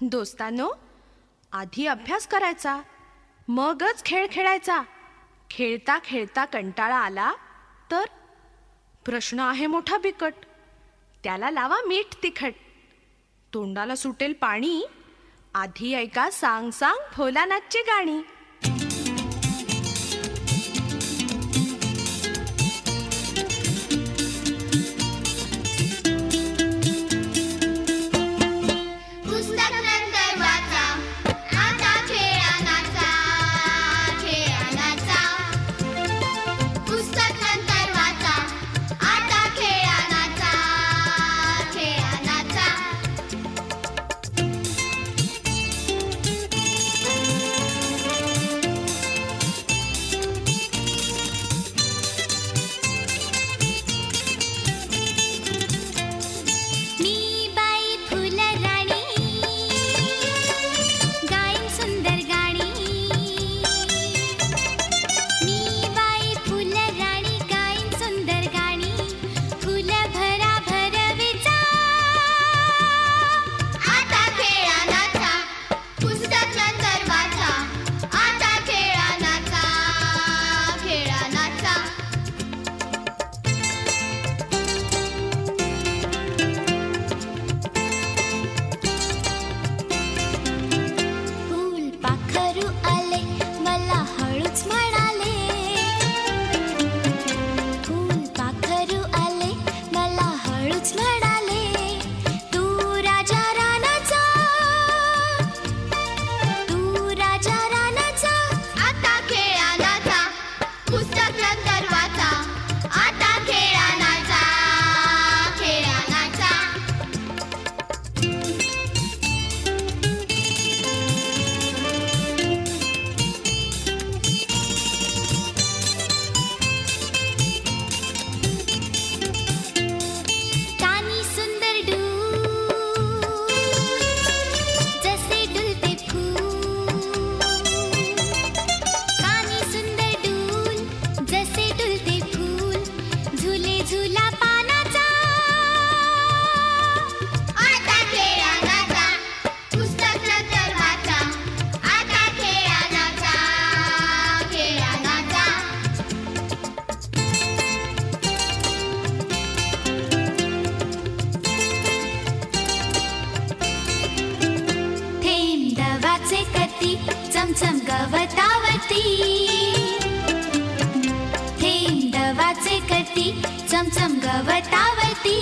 दोस्तांनो आधी अभ्यास करायचा मगच खेळ खेळायचा. खेळता खेळता कंटाळा आला तर प्रश्न आहे मोठा बिकट. त्याला लावा मीठ तिखट. तोंडाला सुटेल पाणी. आधी ऐका सांग सांग भोलानाथची गाणी. जसे डुलते फूल झुले झुला पानाचा. आता खेळानाचा पुस्तक नंतर वाचा. आता खेळानाचा खेळानाचा. थेंब दवाचे कती चमचम गवतावती चमचम गवतावती